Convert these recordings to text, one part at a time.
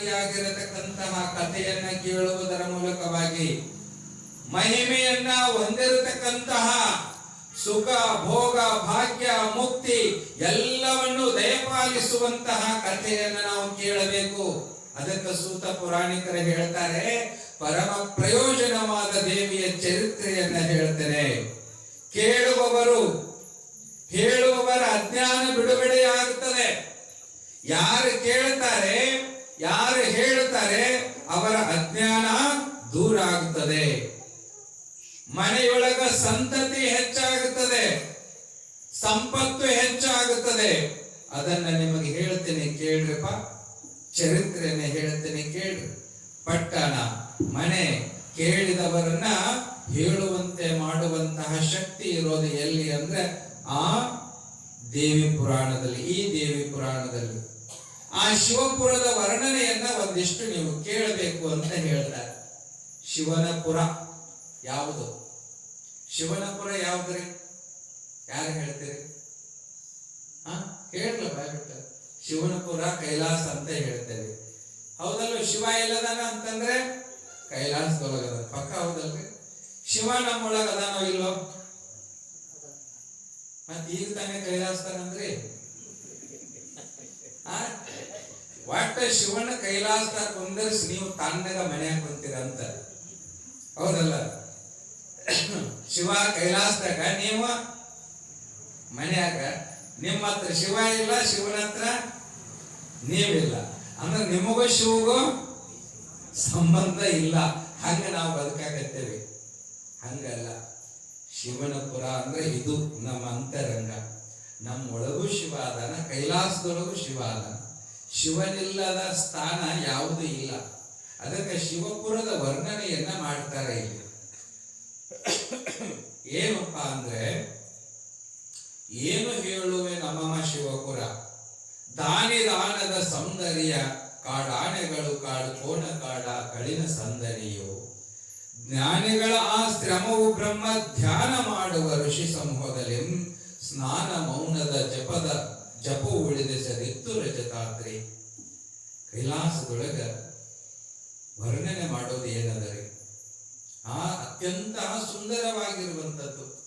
ಸಹಕಾರಿಯಾಗಿರತಕ್ಕಂತಹ ಕಥೆಯನ್ನ ಕೇಳುವುದರ ಮೂಲಕವಾಗಿ ಮಹಿಮೆಯನ್ನ ಹೊಂದಿರತಕ್ಕಂತಹ ಸುಖ, ಭೋಗ, ಭಾಗ್ಯ, ಮುಕ್ತಿ ಎಲ್ಲವನ್ನು ದಯಪಾಲಿಸುವಂತಹ ಕಥೆಯನ್ನ ನಾವು ಕೇಳಬೇಕು. ಅದಕ್ಕೆ ಸೂತ ಪುರಾಣಿಕರು ಹೇಳ್ತಾರೆ, ಪರಮ ಪ್ರಯೋಜನವಾದ ದೇವಿಯ ಚರಿತ್ರೆಯನ್ನ ಹೇಳ್ತಾರೆ ಕೇಳುವವರು, ಹೇಳುವವರ ಅಜ್ಞಾನ ಬಿಡುಗಡೆಯಾಗುತ್ತದೆ. ಯಾರು ಕೇಳ್ತಾರೆ ಯಾರು ಹೇಳುತ್ತಾರೆ ಅವರ ಅಜ್ಞಾನ ದೂರ ಆಗುತ್ತದೆ ಮನೆಯೊಳಗ ಸಂತತಿ ಹೆಚ್ಚಾಗುತ್ತದೆ ಸಂಪತ್ತು ಹೆಚ್ಚಾಗುತ್ತದೆ. ಅದನ್ನ ನಿಮಗೆ ಹೇಳ್ತೇನೆ ಕೇಳ್ರಪ್ಪ. ಚರಿತ್ರೆಯನ್ನ ಹೇಳ್ತೇನೆ ಕೇಳ್ರಿ. ಪಟ್ಟಣ, ಮನೆ ಕೇಳಿದವರನ್ನ ಹೇಳುವಂತೆ ಮಾಡುವಂತಹ ಶಕ್ತಿ ಇರೋದು ಎಲ್ಲಿ ಅಂದ್ರೆ ಆ ದೇವಿ ಪುರಾಣದಲ್ಲಿ, ಈ ದೇವಿ ಪುರಾಣದಲ್ಲಿ. ಆ ಶಿವಪುರದ ವರ್ಣನೆಯನ್ನ ಒಂದಿಷ್ಟು ನೀವು ಕೇಳಬೇಕು ಅಂತ ಹೇಳ್ತಾರೆ. ಶಿವನ ಪುರ ಯಾವುದು? ಶಿವನ ಪುರ ಯಾವ್ದ್ರಿ? ಯಾರು ಹೇಳ್ತೀರಿ? ಹಾ? ಹೇಳ್ಲ ಬಾಯ್ಬಿಟ್ಟ ಶಿವನಪುರ ಕೈಲಾಸ ಅಂತ ಹೇಳ್ತೇವೆ. ಹೌದಲ್ಲ ಶಿವ ಇಲ್ಲದಾನ ಅಂತಂದ್ರೆ ಕೈಲಾಸದೊಳಗದ ಪಕ್ಕ ಹೌದಲ್ರಿ ಶಿವ ನಮ್ಮೊಳಗ ಅದಾನೋ ಇಲ್ಲೋ? ಮತ್ ಈಗ ತಾನೇ ಕೈಲಾಸ್ತಾನಂದ್ರಿ ಒಟ್ಟ ಶಿವನ ಕೈಲಾಸದ ಕುಂದರ್ಸಿ ನೀವು ತಣ್ಣಗ ಮನ್ಯಾಗ ಕುಂತೀರ ಅಂತ. ಹೌದಲ್ಲ? ಶಿವ ಕೈಲಾಸದಾಗ ನೀವು ಮನ್ಯಾಗ ನಿಮ್ಮ ಹತ್ರ ಶಿವ ಇಲ್ಲ, ಶಿವನ ಹತ್ರ ನೀವಿಲ್ಲ. ಅಂದ್ರೆ ನಿಮಗೂ ಶಿವಗೂ ಸಂಬಂಧ ಇಲ್ಲ. ಹಾಗೆ ನಾವು ಬದುಕಾಗತ್ತೇವೆ ಹಂಗಲ್ಲ. ಶಿವನ ಪುರ ಅಂದ್ರೆ ಇದು ನಮ್ಮ ಅಂತರಂಗ. ನಮ್ಮ ಒಳಗೂ ಶಿವ ಅದಾನ, ಕೈಲಾಸದೊಳಗೂ ಶಿವ ಅದಾನ. ಶಿವನಿಲ್ಲದ ಸ್ಥಾನ ಯಾವುದೂ ಇಲ್ಲ. ಅದಕ್ಕೆ ಶಿವಪುರದ ವರ್ಣನೆಯನ್ನ ಮಾಡ್ತಾರೆ ಇಲ್ಲಿ. ಏನಪ್ಪ ಅಂದ್ರೆ ಏನು ಹೇಳುವೆ ನಮಮ ಶಿವಪುರ? ದಾನಿ ದಾನದ ಸೌಂದರ್ಯ ಕಾಡಾನೆಗಳು ಕಾಡು ಕೋಣ ಕಾಡ ಕಳಿನ ಸಂದರಿಯು ಜ್ಞಾನಿಗಳ ಆ ಶ್ರಮವು ಬ್ರಹ್ಮ ಧ್ಯಾನ ಮಾಡುವ ಋಷಿ ಸಮೂಹದಲ್ಲಿ ಸ್ನಾನ ಮೌನದ ಜಪದ ಜಪು ಉಳಿದ ಸರಿತ್ತು ರಜತಾತ್ರಿ. ಕೈಲಾಸದೊಳಗ ವರ್ಣನೆ ಮಾಡೋದು ಏನಂದರೆ, ಆ ಅತ್ಯಂತ ಸುಂದರವಾಗಿರುವಂತದ್ದು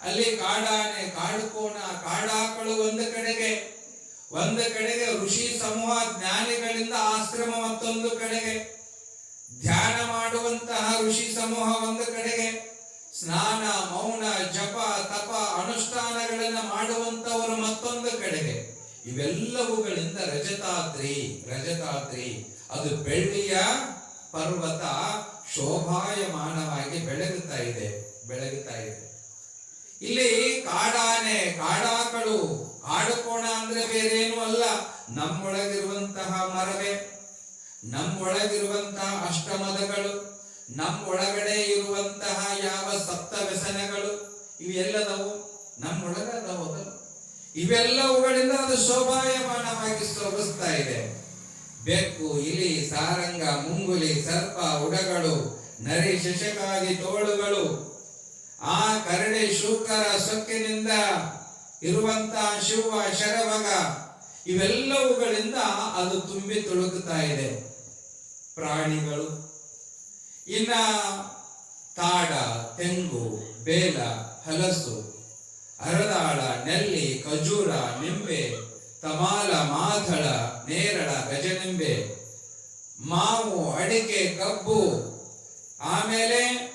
ಅಲ್ಲಿ ಕಾಡಾನೆ, ಕಾಡುಕೋಣ, ಕಾಡಾಕಳು ಒಂದು ಕಡೆಗೆ ಒಂದು ಕಡೆಗೆ ಋಷಿ ಸಮೂಹ ಜ್ಞಾನಿಗಳಿಂದ ಆಶ್ರಮ ಮತ್ತೊಂದು ಕಡೆಗೆ, ಧ್ಯಾನ ಮಾಡುವಂತಹ ಋಷಿ ಸಮೂಹ ಒಂದು ಕಡೆಗೆ, ಸ್ನಾನ, ಮೌನ, ಜಪ, ತಪ, ಅನುಷ್ಠಾನಗಳನ್ನ ಮಾಡುವಂತವರು ಮತ್ತೊಂದು ಕಡೆಗೆ. ಇವೆಲ್ಲವುಗಳಿಂದ ರಜತಾದ್ರಿ ರಜತಾದ್ರಿ. ಅದು ಬೆಳ್ಳಿಯ ಪರ್ವತ ಶೋಭಾಯಮಾನವಾಗಿ ಬೆಳಗುತ್ತಾ ಇದೆ ಬೆಳಗುತ್ತಾ ಇದೆ. ಇಲ್ಲಿ ಕಾಡಾನೆ, ಕಾಡಾಕಳು, ಕಾಡುಕೋಣ ಅಂದ್ರೆ ಬೇರೇನು ಅಲ್ಲ ನಮ್ಮೊಳಗಿರುವಂತಹ ಮರವೇ, ನಮ್ಮೊಳಗಿರುವಂತಹ ಅಷ್ಟಮದಗಳು, ನಮ್ಮೊಳಗಡೆ ಇರುವಂತಹ ಯಾವ ಸಪ್ತ ವ್ಯಸನಗಳು ಇವೆಲ್ಲದವು ನಮ್ಮೊಳಗ ಅದಾವು ಅದಲ್ಲ. ಇವೆಲ್ಲವುಗಳಿಂದ ಅದು ಶೋಭಾಯಮಾನವಾಗಿ ಸೋಭಿಸ್ತಾ ಇದೆ ಬೆಕ್ಕು, ಇಲಿ, ಸಾರಂಗ, ಮುಂಗುಲಿ, ಸರ್ಪ, ಉಡಗಳು, ನರಿ, ಶಶಕಾದಿ, ತೋಳುಗಳು ಆ ಕರಡಿ ಶೂಕರ ಸೊಕ್ಕಿನಿಂದ ಇರುವಂತಹ ಶಿವ ಶರಭಗ ಇವೆಲ್ಲವುಗಳಿಂದ ಅದು ತುಂಬಿ ತುಳುಕುತ್ತಾ ಇದೆ. ಪ್ರಾಣಿಗಳು, ಇನ್ನ ತಾಡ, ತೆಂಗು, ಬೇಲ, ಹಲಸು ಅರದಾಳ ನೆಲ್ಲಿ, ಖಜೂರ, ನಿಂಬೆ, ತಮಾಲ, ಮಾಥಳ, ನೇರಳ, ಗಜನಿಂಬೆ, ಮಾವು, ಅಡಿಕೆ, ಕಬ್ಬು, ಆಮೇಲೆ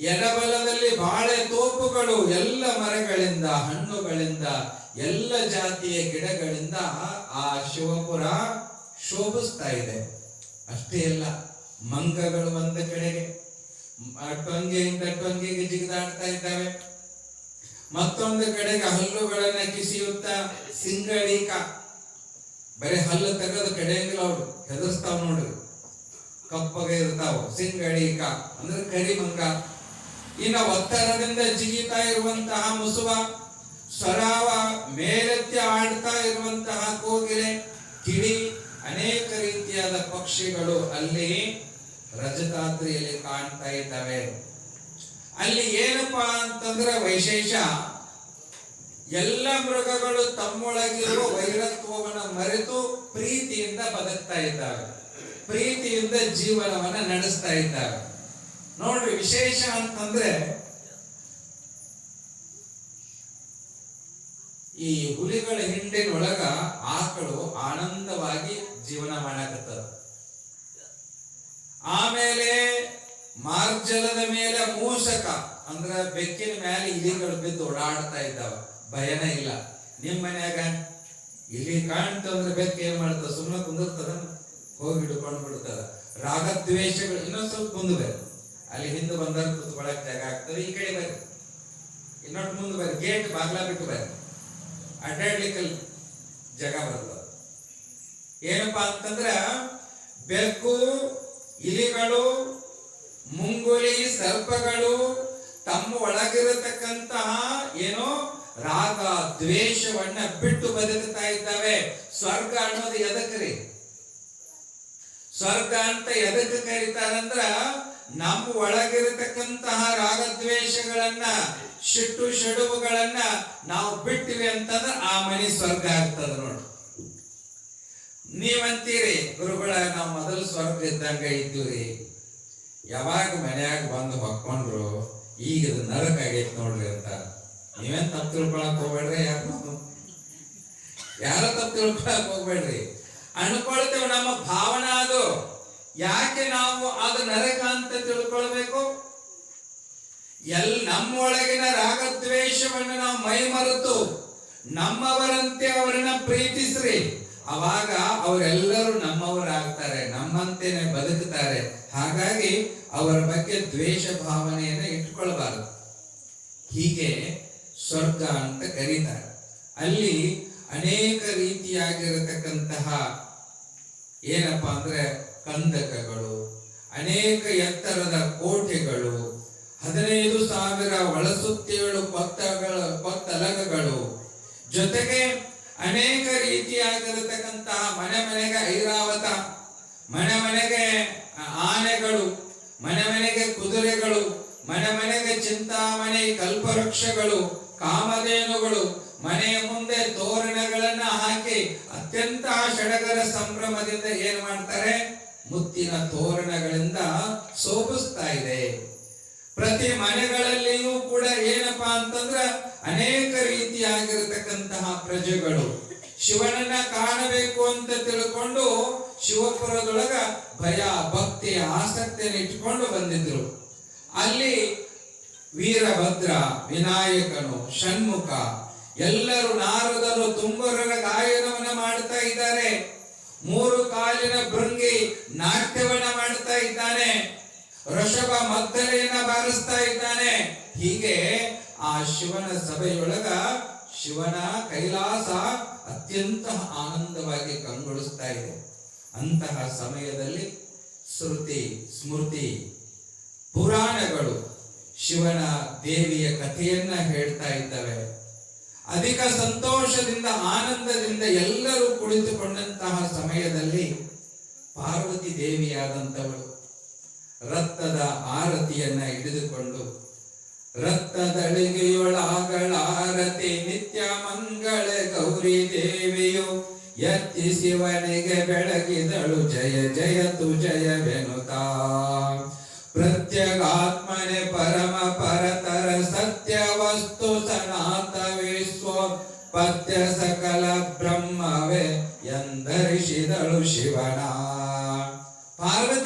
ಎಡಬಲದಲ್ಲಿ ಬಾಳೆ ತೋಪುಗಳು ಎಲ್ಲ ಮರಗಳಿಂದ, ಹಣ್ಣುಗಳಿಂದ, ಎಲ್ಲ ಜಾತಿಯ ಗಿಡಗಳಿಂದ ಆ ಶಿವಪುರ ಶೋಭಿಸ್ತಾ ಇದೆ. ಅಷ್ಟೇ ಅಲ್ಲ, ಮಂಗಗಳು ಒಂದು ಕಡೆಗೆ, ಅಟ್ಟೊಂಗೆಯಿಂದ ಟೊಂಗೆಯಿಂದ ಟೊಂಗೆಗೆ ಜಿಗಿದಾಡ್ತಾ ಇದ್ದಾವೆ. ಮತ್ತೊಂದು ಕಡೆಗೆ ಹಲ್ಲುಗಳನ್ನ ಕಿಸಿಯುತ್ತಾ ಸಿಂಗಳೀಕ ಬರೀ ಹಲ್ಲು ತೆಗೆದು ಕಡೆಯಂಗಿಲ್ಲ ಅವರು ಹೆದರ್ಸ್ತಾವ್ ನೋಡ್ರಿ ಕಪ್ಪಗೆ ಇರ್ತಾವ ಸಿಂಗಳೀಕ ಅಂದ್ರೆ ಕರಿಮಂಗ. ಇನ್ನ ಒತ್ತಡದಿಂದ ಜಿಗಿತಾ ಇರುವಂತಹ ಮುಸುವ ಸ್ವರಾವ ಮೇಲೆತ್ತಿ ಆಡ್ತಾ ಇರುವಂತಹ ಕೋಗಿಲೆ, ಕಿಡಿ, ಅನೇಕ ರೀತಿಯಾದ ಪಕ್ಷಿಗಳು ಅಲ್ಲಿ ರಜತಾತ್ರಿಯಲ್ಲಿ ಕಾಣ್ತಾ ಇದ್ದಾವೆ. ಅಲ್ಲಿ ಏನಪ್ಪಾ ಅಂತಂದ್ರೆ ವೈಶೇಷ, ಎಲ್ಲ ಮೃಗಗಳು ತಮ್ಮೊಳಗಿರುವ ವೈರತ್ವವನ್ನು ಮರೆತು ಪ್ರೀತಿಯಿಂದ ಬದುಕ್ತಾ ಇದ್ದಾವೆ. ಪ್ರೀತಿಯಿಂದ ಜೀವನವನ್ನ ನಡೆಸ್ತಾ ಇದ್ದಾರೆ ನೋಡ್ರಿ, ವಿಶೇಷ ಅಂತಂದ್ರೆ ಈ ಹುಲಿಗಳ ಹಿಂಡಿನೊಳಗ ಆಕಳು ಆನಂದವಾಗಿ ಜೀವನ ಮಾಡಕತ್ತದ. ಆಮೇಲೆ ಮಾರ್ಜಲದ ಮೇಲೆ ಮೂಷಕ, ಅಂದ್ರ ಬೆಕ್ಕಿನ ಮೇಲೆ ಇಲಿಗಳು ಬಿದ್ದು ಓಡಾಡ್ತಾ ಇದ್ದಾವ. ಭಯನ ಇಲ್ಲ. ನಿಮ್ಮ ಮನ್ಯಾಗ ಇಲ್ಲಿ ಕಾಣ್ತಂದ್ರೆ ಬೆಕ್ಕ ಏನ್ ಮಾಡ್ತದ? ಸುಮ್ಮನೆ ಕುಂದಿರ್ತದ? ಹೋಗಿ ಹಿಡ್ಕೊಂಡು ಬಿಡ್ತದ. ರಾಗದ್ವೇಷಗಳು ಇನ್ನೊಂದ್ ಸ್ವಲ್ಪ ಮುಂದೆ ಅಲ್ಲಿ ಹಿಂದೆ ಬಂದವರು ಕುತ್ಕೊಳಕ್ ಜಾಗ ಆಗ್ತದೆ, ಈ ಕಡೆ ಬರ್ರಿ. ಇನ್ನೊಟ್ಟು ಮುಂದೆ ಬರ್ರಿ. ಗೇಟ್ ಬಾಗ್ಲ ಬಿಟ್ಟು ಬರ್ರಿ. ಅಡ್ಡಾಡ್ಲಿಕ್ಕೆ ಜಾಗ ಬರ್ತದ ಏನಪ್ಪಾ ಅಂತಂದ್ರೆ, ಬೆಕ್ಕು, ಇಲಿಗಳು, ಮುಂಗುಲಿ, ಸರ್ಪಗಳು ತಮ್ಮ ಒಳಗಿರತಕ್ಕಂತಹ ಏನೋ ರಾಗ ದ್ವೇಷವನ್ನ ಬಿಟ್ಟು ಬದುಕ್ತಾ ಇದ್ದಾವೆ. ಸ್ವರ್ಗ ಅನ್ನೋದು ಎದಕ್ರಿ ಸ್ವರ್ಗ ಅಂತ ಎದಕ್ಕೆ ಕರೀತಾರಂದ್ರ ನಮ್ಮ ಒಳಗಿರತಕ್ಕಂತಹ ರಾಗದ್ವೇಷಗಳನ್ನ ಶಿಟ್ಟು ಶಡುವುಗಳನ್ನ ನಾವು ಬಿಟ್ಟಿವಿ ಅಂತಂದ್ರೆ ಆ ಮನೆ ಸ್ವರ್ಗ ಆಗ್ತದ ನೋಡಿ. ನೀವಂತೀರಿ, ಗುರುಗಳ, ನಾವು ಮೊದಲು ಸ್ವರ್ಗ ಇದ್ದಂಗ ಇದ್ದೀವ್ರಿ. ಯಾವಾಗ ಮನೆಯಾಗ ಬಂದು ಹೊಕ್ಕೊಂಡ್ರು, ಈಗ ಇದು ನರಕ ಆಗೈತೆ ನೋಡ್ರಿ ಅಂತ. ನೀವೇನ್ ತಪ್ಪು ತಿಳ್ಕೊಳಕ್ ಹೋಗ್ಬೇಡ್ರಿ ಯಾರು ಯಾರೋ ತಪ್ಪು ತಿಳ್ಕೊಳಕ್ ಹೋಗ್ಬೇಡ್ರಿ? ಅನ್ಕೊಳ್ತೇವೆ ನಮ್ಮ ಭಾವನಾ ಅದು. ಯಾಕೆ ನಾವು ಅದು ನರಕ ಅಂತ ತಿಳ್ಕೊಳ್ಬೇಕು? ಎಲ್ ನಮ್ಮೊಳಗಿನ ರಾಗದ್ವೇಷವನ್ನು ನಾವು ಮೈ ಮರೆತು ನಮ್ಮವರಂತೆ ಅವರನ್ನ ಪ್ರೀತಿಸ್ರಿ. ಅವಾಗ ಅವರೆಲ್ಲರೂ ನಮ್ಮವರಾಗ್ತಾರೆ, ನಮ್ಮಂತೆನೆ ಬದುಕುತ್ತಾರೆ ಹಾಗಾಗಿ ಅವರ ಬಗ್ಗೆ ದ್ವೇಷ ಭಾವನೆಯನ್ನು ಇಟ್ಕೊಳ್ಬಾರದು. ಹೀಗೆ ಸ್ವರ್ಗ ಅಂತ ಕರೀತಾರೆ. ಅಲ್ಲಿ ಅನೇಕ ರೀತಿಯಾಗಿರತಕ್ಕಂತಹ ಏನಪ್ಪಾ ಅಂದ್ರೆ ಕಂದಕಗಳು, ಅನೇಕ ಎತ್ತರದ ಕೋಟೆಗಳು, ಹದಿನೈದು ಸಾವಿರ ಒಳಸುತ್ತೇಳು ಕೊತ್ತಗಳ ಕೊತ್ತಲಗಗಳು ಜೊತೆಗೆ ಅನೇಕ ರೀತಿಯಾಗಿರತಕ್ಕಂತಹ ಮನೆ ಮನೆಗೆ ಐರಾವತ, ಮನೆ ಮನೆಗೆ ಆನೆಗಳು, ಮನೆ ಮನೆಗೆ ಕುದುರೆಗಳು, ಮನೆ ಮನೆಗೆ ಚಿಂತಾಮಣಿ ಕಲ್ಪವೃಕ್ಷಗಳು, ಕಾಮಧೇನುಗಳು ಮನೆಯ ಮುಂದೆ ತೋರಣಗಳನ್ನ ಹಾಕಿ ಅತ್ಯಂತ ಷಡಗರ ಸಂಭ್ರಮದಿಂದ ಏನ್ ಮಾಡ್ತಾರೆ? ಮುತ್ತಿನ ತೋರಣಗಳಿಂದ ಸೋಪಿಸ್ತಾ ಇದೆ. ಪ್ರತಿ ಮನೆಗಳಲ್ಲಿಯೂ ಕೂಡ ಏನಪ್ಪಾ ಅಂತಂದ್ರ ಅನೇಕ ರೀತಿಯಾಗಿರತಕ್ಕಂತಹ ಪ್ರಜೆಗಳು ಶಿವನನ್ನ ಕಾಣಬೇಕು ಅಂತ ತಿಳ್ಕೊಂಡು ಶಿವಪುರದೊಳಗ ಭಯ, ಭಕ್ತಿ, ಆಸಕ್ತಿಯನ್ನು ಇಟ್ಕೊಂಡು ಬಂದಿದ್ರು. ಅಲ್ಲಿ ವೀರಭದ್ರ, ವಿನಾಯಕನು, ಷಣ್ಮುಖ ಎಲ್ಲರೂ ನಾರದರು ತುಂಬರರ ಗಾಯನವನ್ನ ಮಾಡ್ತಾ ಇದ್ದಾರೆ. ಮೂರು ಕಾಲಿನ ಭೃಂಗಿ ನಾಟ್ಯವನ್ನ ಮಾಡ್ತಾ ಇದ್ದಾನೆ. ಋಷಭ ಮದ್ದಲೆಯನ್ನ ಬಾರಿಸ್ತಾ ಇದ್ದಾನೆ. ಹೀಗೆ ಆ ಶಿವನ ಸಭೆಯೊಳಗ ಶಿವನ ಕೈಲಾಸ ಅತ್ಯಂತ ಆನಂದವಾಗಿ ಕಂಗೊಳಿಸ್ತಾ ಇದೆ. ಅಂತಹ ಸಮಯದಲ್ಲಿ ಶ್ರುತಿ, ಸ್ಮೃತಿ, ಪುರಾಣಗಳು ಶಿವನ ದೇವಿಯ ಕಥೆಯನ್ನ ಹೇಳ್ತಾ ಇದ್ದಾವೆ. ಅಧಿಕ ಸಂತೋಷದಿಂದ, ಆನಂದದಿಂದ ಎಲ್ಲರೂ ಕುಳಿತುಕೊಂಡಂತಹ ಸಮಯದಲ್ಲಿ ಪಾರ್ವತಿ ದೇವಿಯಾದಂಥವಳು ರಕ್ತದ ಆರತಿಯನ್ನ ಹಿಡಿದುಕೊಂಡು ರಕ್ತದಳಿಗೆಯೊಳಗಳ ಆರತಿ ನಿತ್ಯ ಮಂಗಳ ಗೌರಿ ದೇವಿಯು ಎತ್ತಿ ಶಿವನಿಗೆ ಬೆಳಗಿದಳು ಜಯ ಜಯ ತು ಜಯವೆನುತಾ ಪ್ರತ್ಯಗಾತ್ಮನೆ ಪರಮ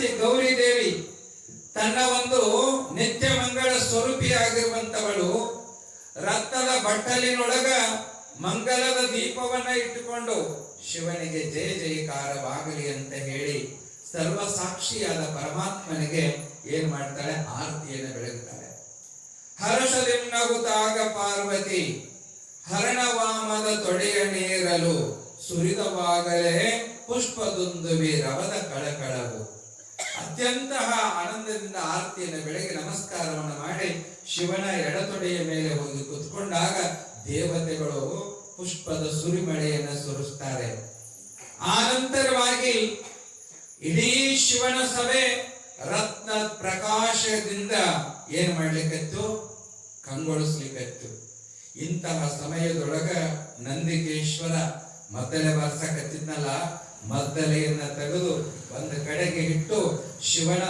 ಗೌರಿ ದೇವಿ ತನ್ನ ಒಂದು ನಿತ್ಯ ಮಂಗಳ ಸ್ವರೂಪಿಯಾಗಿರುವಂತವಳು ರಕ್ತದ ಬಟ್ಟಲಿನೊಳಗ ಮಂಗಲದ ದೀಪವನ್ನ ಇಟ್ಟುಕೊಂಡು ಶಿವನಿಗೆ ಜಯ ಜಯಕಾರವಾಗಲಿ ಅಂತ ಹೇಳಿ ಸರ್ವ ಸಾಕ್ಷಿಯಾದ ಪರಮಾತ್ಮನಿಗೆ ಏನ್ ಮಾಡ್ತಾಳೆ? ಆರತಿಯನ್ನು ಬೆಳಗುತ್ತಾಳೆ ಹರ್ಷದಿಂ ನಗುತ್ತಾಗ ಪಾರ್ವತಿ, ಹರಣವಾಮದ ತೊಡೆಯ ನೀರಲು ಸುರಿದವಾಗಲೇ ಪುಷ್ಪದುಂದುವಿ ರವದ ಕಳಕಳವು. ಅತ್ಯಂತ ಆನಂದದಿಂದ ಆರತಿಯನ್ನು ಬೆಳಗ್ಗೆ ನಮಸ್ಕಾರವನ್ನು ಮಾಡಿ ಶಿವನ ಎಡತೊಡೆಯ ಮೇಲೆ ಹೋಗಿ ಕುತ್ಕೊಂಡಾಗ ದೇವತೆಗಳು ಪುಷ್ಪದ ಸುರಿಮಳೆಯನ್ನು ಸುರಿಸ್ತಾರೆ. ಆನಂತರವಾಗಿ ಇಡೀ ಶಿವನ ಸಭೆ ರತ್ನ ಪ್ರಕಾಶದಿಂದ ಏನ್ ಮಾಡ್ಲಿಕ್ಕತ್ತು? ಕಂಗೊಳಿಸ್ಲಿಕ್ಕತ್ತು. ಇಂತಹ ಸಮಯದೊಳಗ ನಂದಿಕೇಶ್ವರ ಮೊದಲೇ ಬರ್ಸಕತ್ತಿದ್ನಲ್ಲ ಮದ್ದಲೆಯನ್ನ ತೆಗೆದು ಒಂದು ಕಡೆಗೆ ಇಟ್ಟು ಶಿವನ